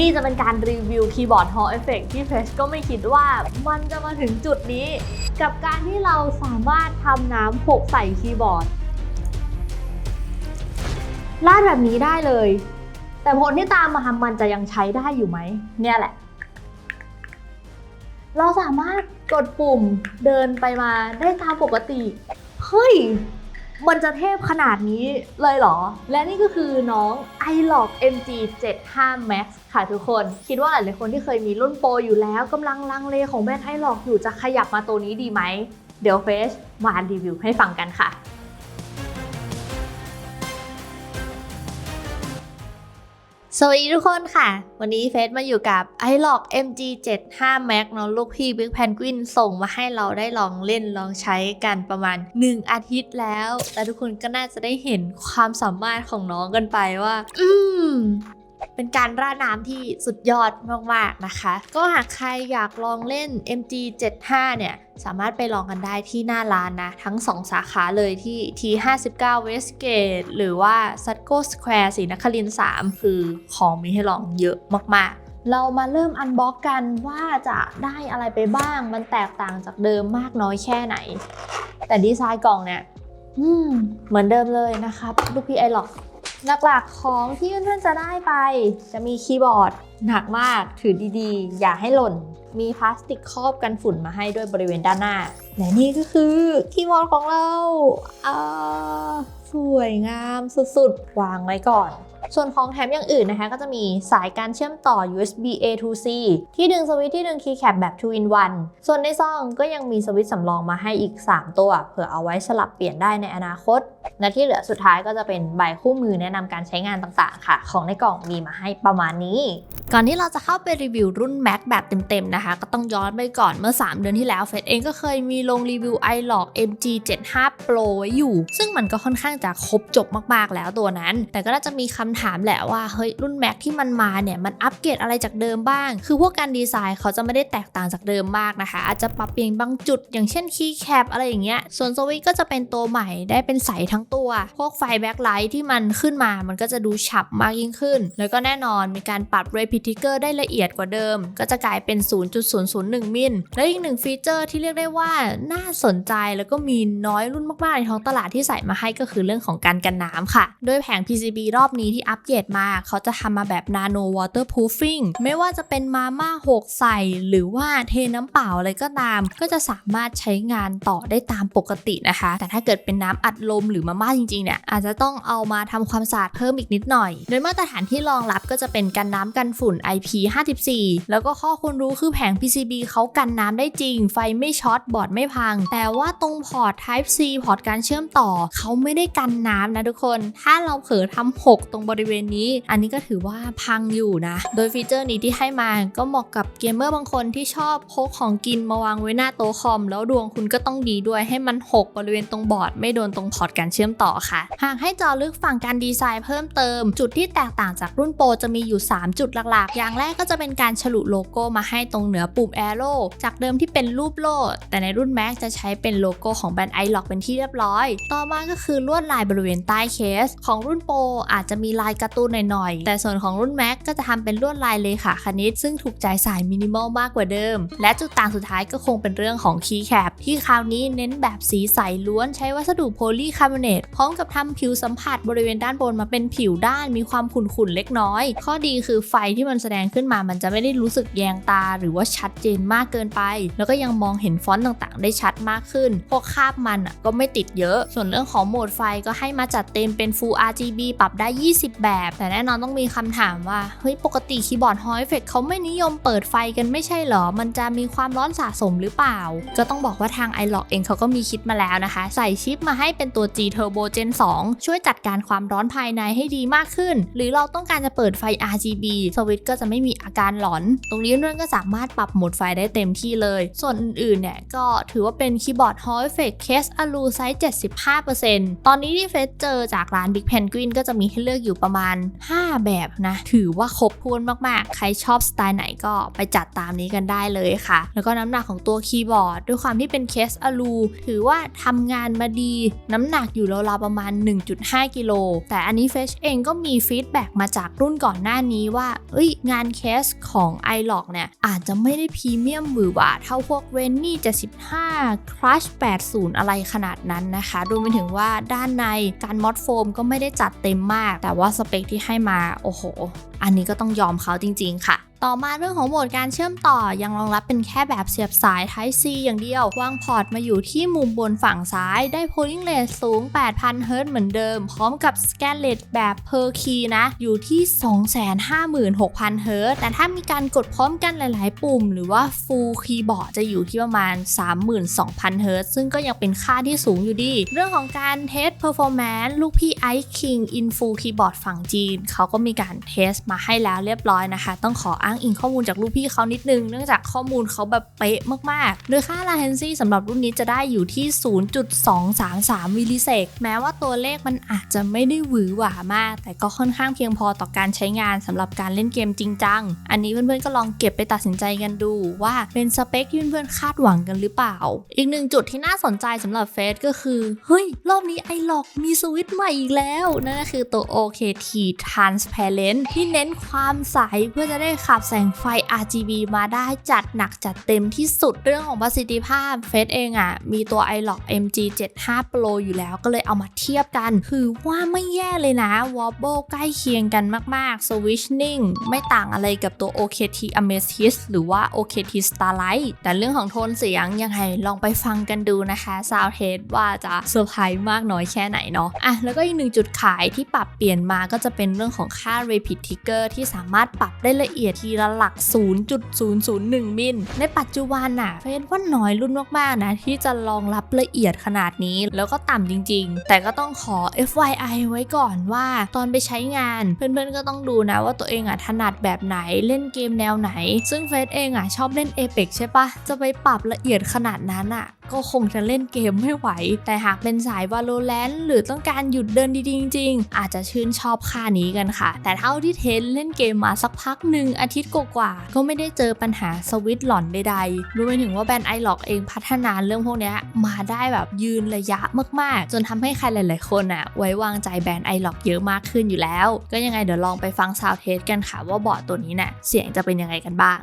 นี่จะเป็นการรีวิวคีย์บอร์ด Hall Effect ที่เพชก็ไม่คิดว่ามันจะมาถึงจุดนี้ กับการที่เราสามารถทำน้ำหกใส่คีย์บอร์ดลาดแบบนี้ได้เลย แต่ผลที่ตามมาทำมันจะยังใช้ได้อยู่ไหม เนี่ยแหละ เราสามารถกดปุ่มเดินไปมาได้ตามปกติ เฮ้ย มันจะเทพขนาดนี้เลยเหรอ และนี่ก็คือน้อง iLog MG 75 Max ค่ะทุกคน คิดว่าหลายคนที่เคยมีรุ่นโปรอยู่แล้วกำลังลังเลของแบรนด์ iLog อยู่จะขยับมาตัวนี้ดีไหม เดี๋ยวเฟชมารีวิวให้ฟังกันค่ะ สวัสดีทุกคนค่ะ วันนี้เฟสมาอยู่กับ iLog MG 75 Max เนอะลูกพี่ Big Penguin ส่งมาให้เราได้ลองเล่นลองใช้กันประมาณ 1 อาทิตย์แล้ว และทุกคนก็น่าจะได้เห็นความสามารถของน้องกันไปว่า อืม เป็นการราดน้ำที่สุดยอดมากๆนะคะ ก็หากใครอยากลองเล่น MG 75 เนี่ย สามารถไปลองกันได้ที่หน้าร้านนะ ทั้ง 2 สาขาเลยที่ T59 Westgate หรือว่า Satco Square ศรีนครินทร์3คือของมีให้ลองเยอะมากๆเรามาเริ่มอันบ็อกกันว่าจะได้อะไรไปบ้าง มันแตกต่างจากเดิมมากน้อยแค่ไหน แต่ดีไซน์กล่องเนี่ยเหมือนเดิมเลยนะครับ ลูกพี่ไอหลอก หลักๆของที่เพื่อนๆจะได้ไป จะมีคีย์บอร์ดหนักมากถือดีๆ อย่าให้หล่น มีพลาสติกครอบกันฝุ่นมาให้ด้วยบริเวณด้านหน้า และนี่ก็คือคีย์บอร์ดของเราอ่าสวยงามสุดๆ วางไว้ก่อนส่วนของแถมอย่างอื่นนะคะก็จะมีสายการเชื่อมต่อ USB A to C ที่ดึงสวิตช์ที่ดึงคีย์แคปแบบ 2 in 1 ส่วนในซองก็ยังมีสวิตช์สำรองมาให้อีก 3 ตัว เผื่อเอาไว้สลับเปลี่ยนได้ในอนาคต และที่เหลือสุดท้ายก็จะเป็นใบคู่มือแนะนำการใช้งานต่างๆ ค่ะ ของในกล่องมีมาให้ประมาณนี้ ก่อนที่เราจะเข้าไปรีวิวรุ่น Mac แบบเต็มๆนะคะ ก็ต้องย้อนไปก่อนเมื่อ 3 เดือนที่แล้วเฟสเองก็เคยมีลงรีวิว iLog MG 75 Pro ไว้อยู่ ซึ่งมันก็ค่อนข้างจะครบจบมากๆแล้วตัวนั้น แต่ก็น่าจะมีคำถามแหละว่าเฮ้ยรุ่น Mac ที่มันมาเนี่ยมันอัปเกรดอะไรจากเดิมบ้าง คือพวกการดีไซน์เขาจะไม่ได้แตกต่างจากเดิมมากนะคะ อาจจะปรับเปลี่ยนบางจุด อย่างเช่นคีย์แคปอะไรอย่างเงี้ยส่วนสวิตก็จะเป็นตัวใหม่ได้เป็นใสทั้งตัว พวกไฟแบ็คไลท์ที่มันขึ้นมา มันก็จะดูฉ่ำมากยิ่งขึ้น แล้วก็แน่นอนมีการปรับ Repeater ได้ละเอียดกว่าเดิม ก็จะกลายเป็น 0.001 มิล และอีกหนึ่งฟีเจอร์ที่เรียกได้ว่าน่าสนใจแล้วก็มีน้อยรุ่นมาก ๆ ในท้องตลาดที่ใส่มาให้ก็คือเรื่องของการกันน้ำค่ะ โดยแผง PCB รอบนี้ที่อัปเกรดมา เขาจะทำมาแบบ Nano Waterproofing ไม่ว่าจะเป็นมาม่า6ใส่ หรือว่าเทน้ำเปล่าอะไรก็ตาม ก็จะสามารถใช้งานต่อได้ตามปกตินะคะ แต่ถ้าเกิดเป็นน้ำอัดลมหรือมาม่าจริงๆเนี่ยอาจจะต้องเอามาทำความสะอาดเพิ่มอีกนิดหน่อย โดยมาตรฐานที่รองรับก็จะเป็นกันน้ำกันฝุ่น IP54 แล้วก็ข้อควรรู้คือแผง PCB เขากันน้ำได้จริง ไฟไม่ช็อตบอร์ดไม่พัง แต่ว่าตรงพอร์ต Type C พอร์ตการเชื่อมต่อเขาไม่ได้กันน้ำนะทุกคน ถ้าเราเผลอทำหกตรงบริเวณนี้ อันนี้ก็ถือว่าพังอยู่นะ โดยฟีเจอร์นี้ที่ให้มาก็เหมาะกับเกมเมอร์บางคนที่ชอบพกของกินมาวางไว้หน้าโต๊ะคอม แล้วดวงคุณก็ต้องดีด้วยให้มันหกบริเวณตรงบอร์ดไม่โดนตรงพอร์ตการเชื่อมต่อค่ะ หากให้จอลึกฝั่งการดีไซน์เพิ่มเติม จุดที่แตกต่างจากรุ่นโปรจะมีอยู่ 3 จุดหลักๆ อย่างแรกก็จะเป็นการฉลุโลโก้มาให้ตรงเหนือปุ่ม Arrow จากเดิมที่เป็นรูปโล่ แต่ในรุ่น Mac จะใช้เป็นโลโก้ของแบรนด์ iLog เป็นที่เรียบร้อย ต่อมาก็คือลวดลายบริเวณใต้เคส ของรุ่นโปรอาจจะมีลายการ์ตูนหน่อยๆ แต่ส่วนของรุ่น Mac ก็จะทำเป็นลวดลายเลขาคณิต ซึ่งถูกใจสายมินิมอลมากกว่าเดิม และจุดต่างสุดท้ายก็คงเป็นเรื่องของคีย์แคปที่คราวนี้เน้นแบบสีใสล้วนใช้วัสดุโพลีคาร์บเนตพร้อมกับทำผิวสัมผัสบริเวณด้านบนมาเป็นผิวด้านมีความขุ่นๆเล็กน้อย ข้อดีคือไฟที่มันแสดงขึ้นมามันจะไม่ได้รู้สึกแยงตา หรือว่าชัดเจนมากเกินไป แล้วก็ยังมองเห็นฟอนต์ต่างๆ ได้ชัดมากขึ้น พวกคราบมันอะก็ไม่ติดเยอะ ส่วนเรื่องของโหมดไฟก็ให้มาจัดเต็มเป็น Full RGB ปรับได้ 20 แบบ แต่แน่นอนต้องมีคำถามว่าเฮ้ยปกติคีย์บอร์ด Hall Effect เขาไม่นิยมเปิดไฟกันไม่ใช่เหรอ มันจะมีความร้อนสะสมหรือเปล่า ก็ต้องบอกว่าทาง iLog เองเขาก็มีคิดมาแล้วนะคะ ใส่ชิปมาให้เป็นตัว G Turbo Gen 2ช่วยจัดการความร้อนภายในให้ดีมากขึ้น หรือเราต้องการจะเปิดไฟ RGB สวิตช์ก็จะไม่มีอาการหลอน ตรงนี้เรื่องก็สามารถปรับโหมดไฟได้เต็มที่เลย ส่วนอื่นๆ เนี่ยก็ถือว่าเป็นคีย์บอร์ด Hall Effect Case Alu ไซส์ 75%ตอนนี้ที่เฟซเจอจากร้าน Big Penguin ก็จะมีให้เลือกอยู่ประมาณ 5 แบบนะ ถือว่าครบถ้วนมากๆ ใครชอบสไตล์ไหนก็ไปจัดตามนี้กันได้เลยค่ะ แล้วก็น้ำหนักของตัวคีย์บอร์ด ด้วยความที่เป็นเคสอลูถือว่าทำงานมาดีน้ำหนักอยู่ราวๆประมาณ 1.5 กิโล แต่อันนี้เฟชเองก็มีฟีดแบ็กมาจากรุ่นก่อนหน้านี้ว่า เอ้ย งานเคสของ i l o c เนี่ยอาจจะไม่ได้พรีเมียมหวือหวาเท่าพวก r e n n y 75 Crush 80 อะไรขนาดนั้นนะคะรวมไปถึงว่าด้านในการมอดโฟมก็ไม่ได้จัดเต็มมาก แต่ว่าสเปคที่ให้มา โอ้โห อันนี้ก็ต้องยอมเขาจริง ๆ ค่ะ ต่อมาเรื่องของโหมดการเชื่อมต่อยังรองรับเป็นแค่แบบเสียบสาย Type C อย่างเดียว วางพอร์ตมาอยู่ที่มุมบนฝั่งซ้าย ได้ polling rate สูง 8,000 Hz เหมือนเดิม พร้อมกับ scan rate แบบ per key นะ อยู่ที่ 256,000 Hz แต่ถ้ามีการกดพร้อมกันหลาย ๆ ปุ่ม หรือว่า full keyboard จะอยู่ที่ประมาณ 32,000 Hz ซึ่งก็ยังเป็นค่าที่สูงอยู่ดี เรื่องของการเทส performance ลูกพี่ Ice King in full keyboard ฝั่งจีน เขาก็มีการเทสมาให้แล้วเรียบร้อยนะคะ ต้องขออ้างอิงข้อมูลจากลูกพี่เขานิดนึง เนื่องจากข้อมูลเขาแบบเป๊ะมากๆโดยค่า latency สำหรับรุ่นนี้จะได้อยู่ที่ 0.233 มิลลิเซกแม้ว่าตัวเลขมันอาจจะไม่ได้หวือหวามาก แต่ก็ค่อนข้างเพียงพอต่อการใช้งานสำหรับการเล่นเกมจริงจัง อันนี้เพื่อนๆก็ลองเก็บไปตัดสินใจกันดูว่าเป็นสเปคที่เพื่อนๆคาดหวังกันหรือเปล่า อีกหนึ่งจุดที่น่าสนใจสำหรับเฟสก็คือ เฮ้ย รอบนี้ไอหลอกมีสวิตช์ใหม่อีกแล้ว นั่นก็คือตัว OKT Transparent ที่เน้นความใสเพื่อจะได้ขับแสงไฟ RGB มาได้จัดหนักจัดเต็มที่สุดเรื่องของประสิทธิภาพเฟสเองอะ่ะ มีตัว i l o c MG75 Pro อยู่แล้วก็เลยเอามาเทียบกัน คือว่าไม่แย่เลยนะ Wobble ใกล้เคียงกันมาก ๆ Switch นิ่งไม่ต่างอะไรกับตัว OKT Amethyst หรือว่า OKT Starlight แต่เรื่องของโทนเสียงยังไงลองไปฟังกันดูนะคะ Sound Test ว่าจะเซอร์ไพรส์มากน้อยแค่ไหนเนาะอะแล้วก็อีกหนึ่งจุดขายที่ปรับเปลี่ยนมาก็จะเป็นเรื่องของค่า Repeat Trigger ที่สามารถปรับได้ละเอียดทีละหลัก 0.001 มิล ในปัจจุบันน่ะเฟนว่าน้อยรุ่นมากๆนะ ที่จะรองรับละเอียดขนาดนี้แล้วก็ต่ำจริง ๆ แต่ก็ต้องขอ FYI ไว้ก่อนว่าตอนไปใช้งาน เพื่อนๆก็ต้องดูนะว่าตัวเองอะถนัดแบบไหนเล่นเกมแนวไหน ซึ่งเฟสเองอะชอบเล่น Apex ใช่ปะจะไปปรับละเอียดขนาดนั้นอะก็คงจะเล่นเกมไม่ไหว แต่หากเป็นสาย Valorant หรือต้องการหยุดเดินดีๆจริงๆ อาจจะชื่นชอบค่านี้กันค่ะ แต่เท่าที่เทนเล่นเกมมาสักพักหนึ่งอาทิตย์กว่าๆก็ไม่ได้เจอปัญหาสวิตหลอนใดๆรวมไปถึงว่าแบรนด์ไอหลอกเองพัฒนาเรื่องพวกนี้มาได้แบบยืนระยะมากๆ จนทำให้ใครหลาย ๆ คนอะไว้วางใจแบรนด์ไอหลอกเยอะมากขึ้นอยู่แล้ว ก็ยังไงเดี๋ยวลองไปฟังซาวเทสกันค่ะว่าบอร์ดตัวนี้เนี่ยเสียงจะเป็นยังไงกันบ้าง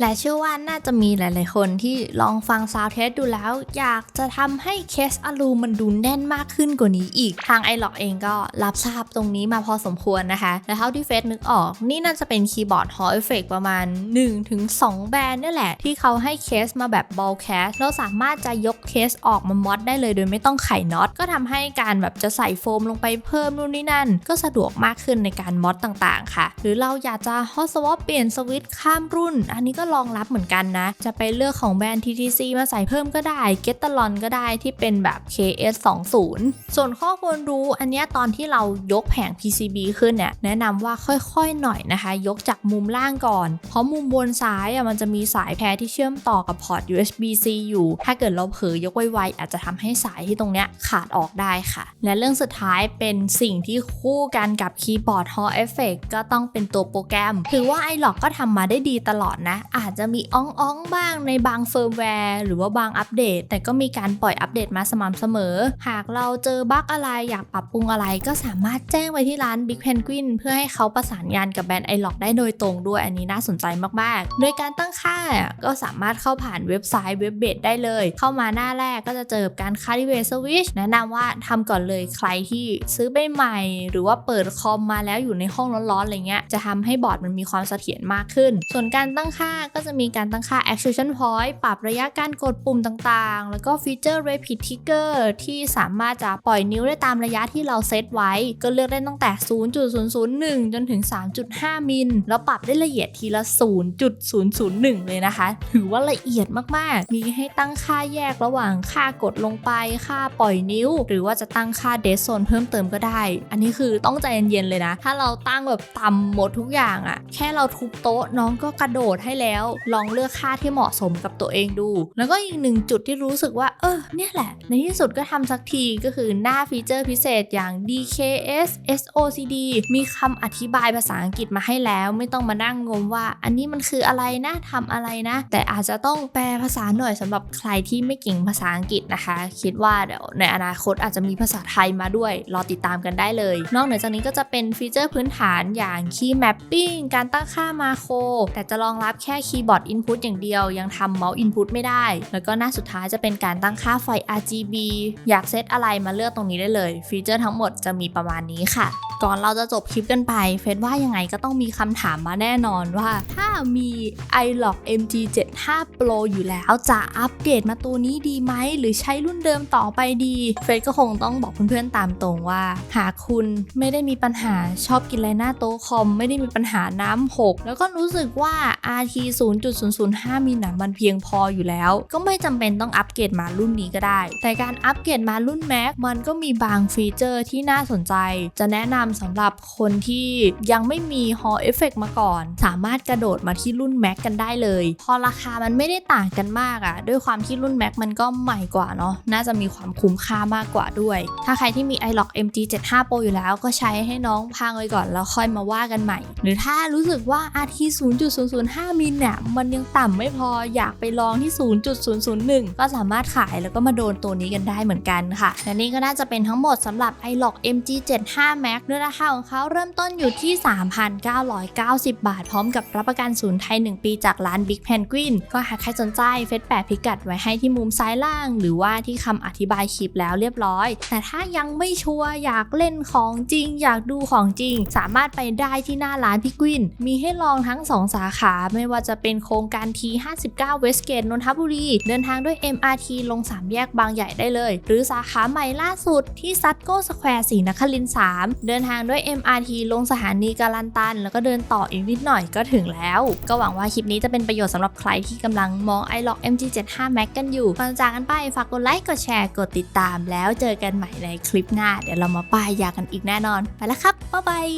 และเชื่อว่าน่าจะมีหลาย ๆ คนที่ลองฟังซาวเทสดูแล้ว อยากจะทำให้เคสอลูมันดูแน่นมากขึ้นกว่านี้อีก ทางไอหลอกเองก็รับทราบตรงนี้มาพอสมควรนะคะ และเท่าที่เฟสนึกออก นี่น่าจะเป็นคีย์บอร์ดฮอลเอฟเฟกประมาณ 1-2 แบรนด์นี่แหละ ที่เขาให้เคสมาแบบบอลแคสเราสามารถจะยกเคสออกมามอดได้เลยโดยไม่ต้องไขน็อต ก็ทำให้การแบบจะใส่โฟมลงไปเพิ่มนู่นนี่นั่น ก็สะดวกมากขึ้นในการมอดต่าง ๆ ค่ะ หรือเราอยากจะฮอสวอปเปลี่ยนสวิตช์ข้ามรุ่น อันนี้ก็รองรับเหมือนกันนะ จะไปเลือกของแบรนด์ TTC มาใส่เพิ่มก็ได้ g e t a l o n ก็ได้ที่เป็นแบบ KS 2 0ส่วนข้อควรรู้อันนี้ตอนที่เรายกแผง PCB ขึ้นเนี่ยแนะนำว่าค่อยๆหน่อยนะคะ ยกจากมุมล่างก่อน เพราะมุมบนซ้ายอะมันจะมีสายแพรที่เชื่อมต่อกับพอร์ต USB-C อยู่ ถ้าเกิดเราเผลอยกไวๆอาจจะทำให้สายที่ตรงเนี้ยขาดออกได้ค่ะ และเรื่องสุดท้ายเป็นสิ่งที่คู่กันกับคีย์บอร์ด Hall Effect ก็ต้องเป็นตัวโปรแกรม ถือว่า iLock ก็ทำมาได้ดีตลอดนะอาจจะมีอ้องๆบ้างในบางเฟิร์มแวร์หรือว่าบางอัปเดต แต่ก็มีการปล่อยอัปเดตมาสม่ำเสมอ หากเราเจอบั๊กอะไรอยากปรับปรุงอะไร ก็สามารถแจ้งไปที่ร้าน Big Penguin เพื่อให้เขาประสานงานกับแบรนด์ iLock ได้โดยตรงด้วยอันนี้น่าสนใจมากๆ โดยการตั้งค่าก็สามารถเข้าผ่านเว็บไซต์เว็บเบดได้เลย เข้ามาหน้าแรกก็จะเจอการคาลิเวสวิชแนะนำว่าทำก่อนเลยใครที่ซื้อไปใหม่ หรือว่าเปิดคอมมาแล้วอยู่ในห้องร้อนๆอะไรเงี้ยจะทำให้บอร์ดมันมีความเสถียรมากขึ้น ส่วนการตั้งค่าก็จะมีการตั้งค่า Action Point ปรับระยะการกดปุ่มต่างๆ แล้วก็ฟีเจอร์ Repeat Trigger ที่สามารถจะปล่อยนิ้วได้ตามระยะที่เราเซตไว้ ก็เลือกได้ตั้งแต่ 0.001 จนถึง 3.5 มิล แล้วปรับได้ละเอียดทีละ 0.001 เลยนะคะ ถือว่าละเอียดมากๆ มีให้ตั้งค่าแยกระหว่างค่ากดลงไป ค่าปล่อยนิ้ว หรือว่าจะตั้งค่า Dead Zone เพิ่มเติมก็ได้ อันนี้คือต้องใจเย็นๆเลยนะ ถ้าเราตั้งแบบต่ำหมดทุกอย่างอะแค่เราทุบโต๊ะน้องก็กระโดดให้แล้วลองเลือกค่าที่เหมาะสมกับตัวเองดู แล้วก็อีกหนึ่งจุดที่รู้สึกว่า เออ เนี่ยแหละ ในที่สุดก็ทำสักทีก็คือหน้าฟีเจอร์พิเศษอย่าง DKS SOCD มีคำอธิบายภาษาอังกฤษมาให้แล้วไม่ต้องมานั่งงมว่า อันนี้มันคืออะไรนะทำอะไรนะ แต่อาจจะต้องแปลภาษาหน่อยสำหรับใครที่ไม่เก่งภาษาอังกฤษนะคะ คิดว่าเดี๋ยวในอนาคตอาจจะมีภาษาไทยมาด้วย รอติดตามกันได้เลย นอกเหนือจากนี้ก็จะเป็นฟีเจอร์พื้นฐานอย่าง Key Mapping การตั้งค่ามาโครแต่จะรองรับแค่คีย์บอร์ด Input อย่างเดียว ยังทำเมาส์ Input ไม่ได้ แล้วก็หน้าสุดท้ายจะเป็นการตั้งค่าไฟ RGB อยากเซตอะไรมาเลือกตรงนี้ได้เลย ฟีเจอร์ทั้งหมดจะมีประมาณนี้ค่ะ ก่อนเราจะจบคลิปกันไป เฟซว่ายังไงก็ต้องมีคำถามมาแน่นอนว่า ถ้ามี iLog MG75 Pro อยู่แล้วจะอัปเกรดมาตัวนี้ดีไหม หรือใช้รุ่นเดิมต่อไปดี เฟซก็คงต้องบอกเพื่อนๆตามตรงว่า หากคุณไม่ได้มีปัญหาชอบกินอะไรหน้าโต๊ะคอม ไม่ได้มีปัญหาน้ำหก แล้วก็รู้สึกว่า RT 0.005 มิลนะมันเพียงพออยู่แล้ว ก็ไม่จำเป็นต้องอัปเกรดมารุ่นนี้ก็ได้ แต่การอัปเกรดมารุ่น Mac มันก็มีบางฟีเจอร์ที่น่าสนใจ จะแนะนำสำหรับคนที่ยังไม่มี Hall Effect มาก่อน สามารถกระโดดมาที่รุ่น Mac กันได้เลย พอราคามันไม่ได้ต่างกันมากอะ่ะ ด้วยความที่รุ่น Mac มันก็ใหม่กว่าเนาะน่าจะมีความคุ้มค่ามากกว่าด้วย ถ้าใครที่มี iLog MG75 Pro อยู่แล้วก็ใช้ให้น้องพังไว้ก่อนแล้วค่อยมาว่ากันใหม่ หรือถ้ารู้สึกว่า RT 0.005มิลเนี่ยมันยังต่ำไม่พออยากไปลองที่ 0.001 ก็สามารถขายแล้วก็มาโดนตัวนี้กันได้เหมือนกันค่ะ และนี่ก็น่าจะเป็นทั้งหมดสำหรับ iLog MG75 Max ด้วยราคาของเขาเริ่มต้นอยู่ที่ 3,990 บาท พร้อมกับรับประกันศูนย์ไทย 1 ปีจากร้าน Big Penguin ก็หากใครสนใจเฟซแปะพิกัดไว้ให้ที่มุมซ้ายล่าง หรือว่าที่คำอธิบายคลิปแล้วเรียบร้อย แต่ถ้ายังไม่ชัวร์อยากเล่นของจริง อยากดูของจริง สามารถไปได้ที่หน้าร้านพี่กวิน มีให้ลองทั้ง 2 สาขาไม่ว่าจะเป็นโครงการ T59 Westgate นนทบุรี เดินทางด้วย MRT ลง 3 แยกบางใหญ่ได้เลย หรือสาขาใหม่ล่าสุดที่ซัตโก้สแควร์สีนครินทร์3เดินทางด้วย MRT ลงสถานีการันตัน แล้วก็เดินต่ออีกนิดหน่อยก็ถึงแล้ว ก็หวังว่าคลิปนี้จะเป็นประโยชน์สำหรับใครที่กำลังมอง iLog MG75 Max กันอยู่ก่อนจากกันไปฝากกดไลค์กดแชร์กดติดตาม แล้วเจอกันใหม่ในคลิปหน้า เดี๋ยวเรามาป้ายยากันอีกแน่นอน ไปแล้วครับบ๊ายบาย